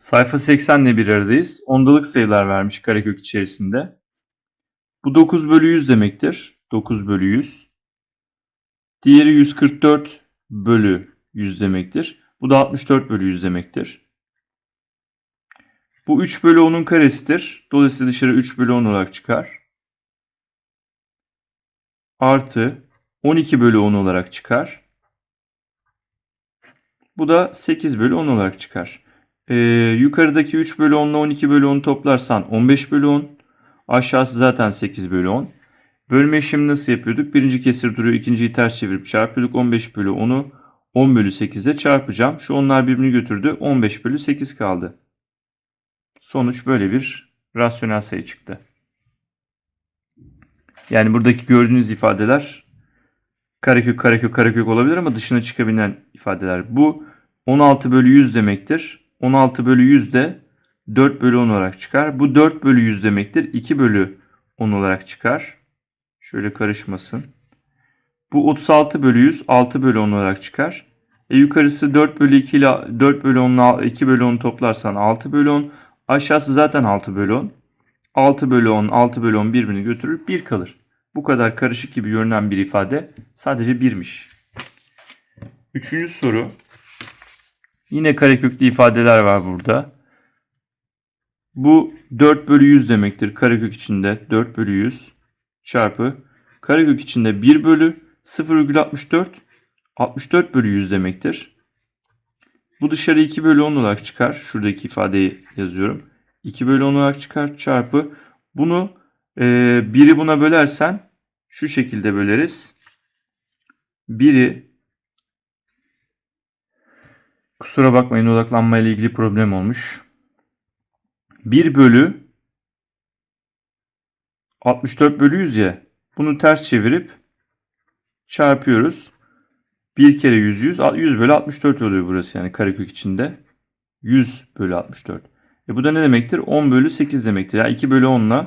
Sayfa 80 ile bir aradayız. Ondalık sayılar vermiş karekök içerisinde. Bu 9 bölü 100 demektir. 9 bölü 100. Diğeri 144 bölü 100 demektir. Bu da 64 bölü 100 demektir. Bu 3 bölü 10'un karesidir. Dolayısıyla dışarı 3 bölü 10 olarak çıkar. Artı 12 bölü 10 olarak çıkar. Bu da 8 bölü 10 olarak çıkar. Ee, yukarıdaki 3 bölü 10 ile 12 bölü 10'u toplarsan 15 bölü 10. Aşağısı zaten 8 bölü 10. Bölme işlemi nasıl yapıyorduk? Birinci kesir duruyor. ikinciyi ters çevirip çarpıyorduk. 15 bölü 10'u 10 bölü 8'e çarpacağım. Şu onlar birbirini götürdü. 15 bölü 8 kaldı. Sonuç böyle bir rasyonel sayı çıktı. Yani buradaki gördüğünüz ifadeler karekök karekök karekök olabilir ama dışına çıkabilen ifadeler. Bu 16 bölü 100 demektir. 16 bölü 100 de 4 bölü 10 olarak çıkar. Bu 4 bölü 100 demektir. 2 bölü 10 olarak çıkar. Şöyle karışmasın. Bu 36 bölü 100 6 bölü 10 olarak çıkar. E yukarısı 4 bölü 2 ile 4 bölü 10 ile 2 bölü 10 toplarsan 6 bölü 10. Aşağısı zaten 6 bölü 10. 6 bölü 10 6 bölü 10 birbirini götürür 1 kalır. Bu kadar karışık gibi görünen bir ifade sadece 1'miş. Üçüncü soru. Yine kareköklü ifadeler var burada. Bu 4 bölü 100 demektir. Karekök içinde 4 bölü 100 çarpı karekök içinde 1 bölü 0,64 64 bölü 100 demektir. Bu dışarı 2 bölü 10 olarak çıkar. Şuradaki ifadeyi yazıyorum. 2 bölü 10 olarak çıkar çarpı bunu e, biri buna bölersen şu şekilde böleriz. Biri kusura bakmayın odaklanmayla ilgili problem olmuş. 1 bölü 64 bölü 100 ya. Bunu ters çevirip çarpıyoruz. 1 kere 100 100 100 bölü 64 oluyor burası yani karekök içinde. 100 bölü 64. E bu da ne demektir? 10 bölü 8 demektir. Yani 2 bölü 10 ile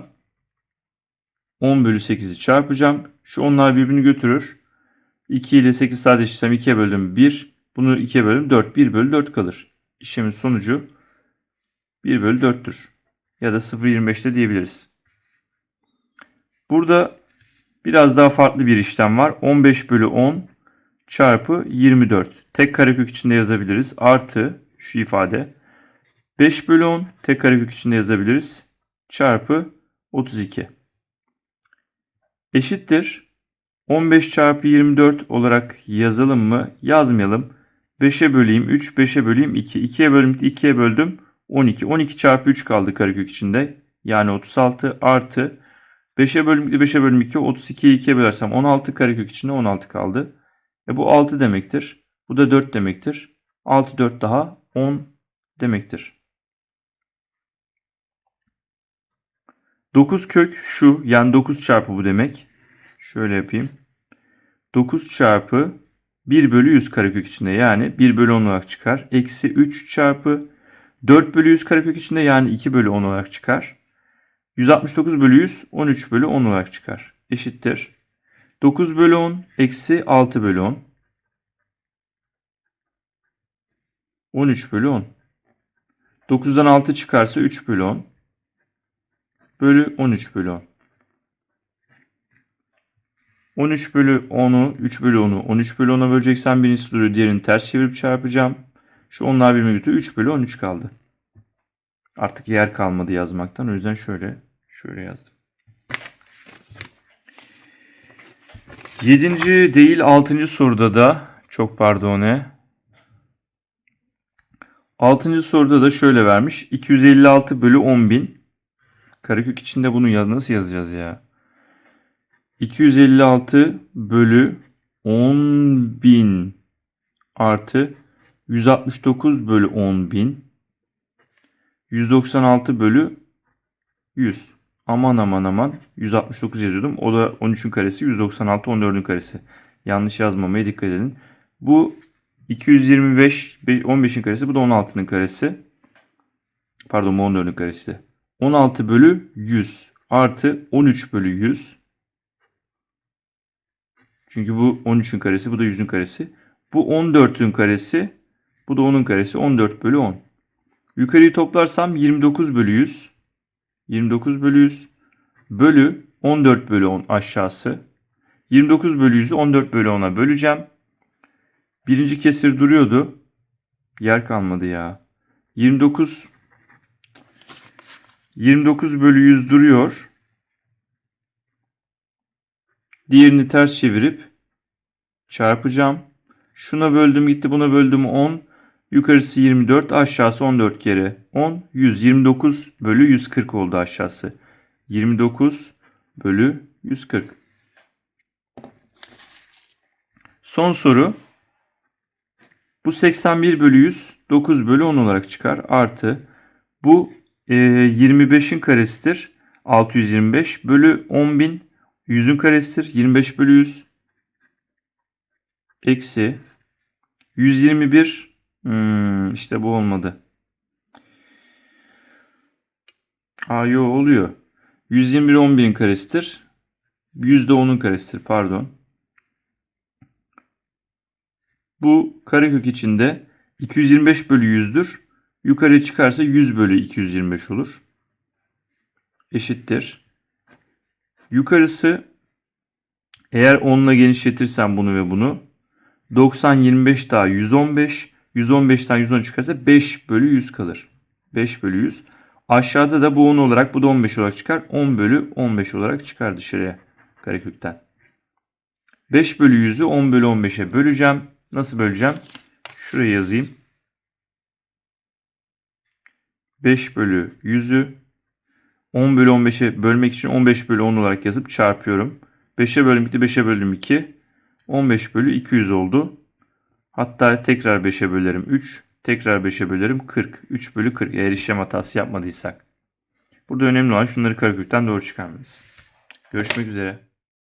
10 bölü 8'i çarpacağım. Şu onlar birbirini götürür. 2 ile 8 sadeleştirsem 2'ye böldüm 1. Bunu 2'ye böldüm 4. 1 bölü 4 kalır. İşlemin sonucu 1 bölü 4'tür. Ya da 0.25'te diyebiliriz. Burada biraz daha farklı bir işlem var. 15 bölü 10 çarpı 24. Tek karekök içinde yazabiliriz. Artı şu ifade. 5 bölü 10 tek karekök içinde yazabiliriz. Çarpı 32. Eşittir. 15 çarpı 24 olarak yazalım mı? Yazmayalım. 5'e böleyim 3, 5'e böleyim 2. 2'ye bölüm 2'ye böldüm 12. 12 çarpı 3 kaldı karekök içinde. Yani 36 artı 5'e bölüm 5'e bölüm 2 32'yi 2'ye bölersem 16 karekök içinde 16 kaldı. E bu 6 demektir. Bu da 4 demektir. 6 4 daha 10 demektir. 9 kök şu yani 9 çarpı bu demek. Şöyle yapayım. 9 çarpı 1 bölü 100 karekök içinde yani 1 bölü 10 olarak çıkar. Eksi 3 çarpı 4 bölü 100 karekök içinde yani 2 bölü 10 olarak çıkar. 169 bölü 100 13 bölü 10 olarak çıkar. Eşittir. 9 bölü 10 eksi 6 bölü 10. 13 bölü 10. 9'dan 6 çıkarsa 3 bölü 10. Bölü 13 bölü 10. 13 bölü 10'u 3 bölü 10'u 13 bölü 10'a böleceksen birincisi duruyor. Diğerini ters çevirip çarpacağım. Şu onlar birbirine götürüyor. 3 bölü 13 kaldı. Artık yer kalmadı yazmaktan. O yüzden şöyle şöyle yazdım. Yedinci değil altıncı soruda da çok pardon ne? Altıncı soruda da şöyle vermiş. 256 bölü 10.000. Karekök içinde bunu nasıl yazacağız ya? 256 bölü 10.000 artı 169 bölü 10.000 196 bölü 100. Aman aman aman 169 yazıyordum. O da 13'ün karesi 196 14'ün karesi. Yanlış yazmamaya dikkat edin. Bu 225 15'in karesi bu da 16'nın karesi. Pardon bu 14'ün karesi. 16 bölü 100 artı 13 bölü 100. Çünkü bu 13'ün karesi bu da 100'ün karesi. Bu 14'ün karesi bu da 10'un karesi 14 bölü 10. Yukarıyı toplarsam 29 bölü 100. 29 bölü 100 bölü 14 bölü 10 aşağısı. 29 bölü 100'ü 14 bölü 10'a böleceğim. Birinci kesir duruyordu. Yer kalmadı ya. 29 29 bölü 100 duruyor. Diğerini ters çevirip çarpacağım. Şuna böldüm gitti buna böldüm 10. Yukarısı 24 aşağısı 14 kere 10. 129 bölü 140 oldu aşağısı. 29 bölü 140. Son soru. Bu 81 bölü 100 9 bölü 10 olarak çıkar. Artı bu e, 25'in karesidir. 625 bölü 10.000 100'ün karesidir. 25 bölü 100 eksi 121 hmm, işte bu olmadı. Aa yo oluyor. 121 11'in karesidir. 100 de 10'un karesidir pardon. Bu karekök içinde 225 bölü 100'dür. Yukarı çıkarsa 100 bölü 225 olur. Eşittir. Yukarısı eğer 10 ile genişletirsem bunu ve bunu 90 25 daha 115 115'ten 110 çıkarsa 5 bölü 100 kalır. 5 bölü 100. Aşağıda da bu 10 olarak bu da 15 olarak çıkar. 10 bölü 15 olarak çıkar dışarıya karekökten. 5 bölü 100'ü 10 bölü 15'e böleceğim. Nasıl böleceğim? Şuraya yazayım. 5 bölü 100'ü 10 bölü 15'e bölmek için 15 bölü 10 olarak yazıp çarpıyorum. 5'e böldüm 2, 5'e böldüm 2. 15 bölü 200 oldu. Hatta tekrar 5'e bölerim 3. Tekrar 5'e bölerim 40. 3 bölü 40 eğer işlem hatası yapmadıysak. Burada önemli olan şunları karekökten doğru çıkarmalıyız. Görüşmek üzere.